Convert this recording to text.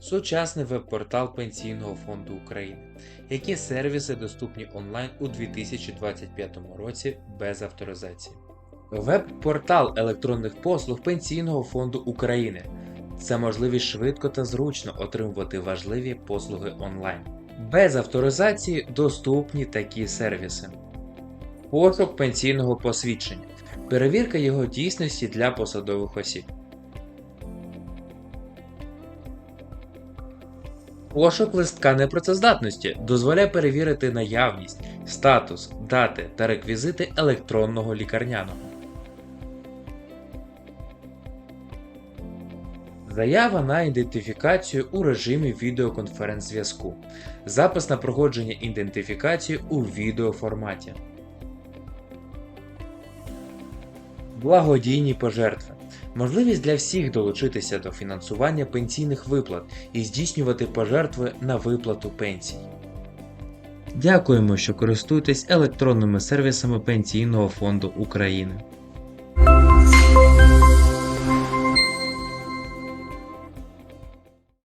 сучасний веб-портал Пенсійного фонду України. Які сервіси доступні онлайн у 2025 році без авторизації? Веб-портал електронних послуг Пенсійного фонду України. Це можливість швидко та зручно отримувати важливі послуги онлайн. Без авторизації доступні такі сервіси. Пошук пенсійного посвідчення. Перевірка його дійсності для посадових осіб. Пошук листка непрацездатності дозволяє перевірити наявність, статус, дати та реквізити електронного лікарняного. Заява на ідентифікацію у режимі відеоконференц-зв'язку. Запис на проходження ідентифікації у відеоформаті. Благодійні пожертви. Можливість для всіх долучитися до фінансування пенсійних виплат і здійснювати пожертви на виплату пенсій. Дякуємо, що користуєтесь електронними сервісами Пенсійного фонду України.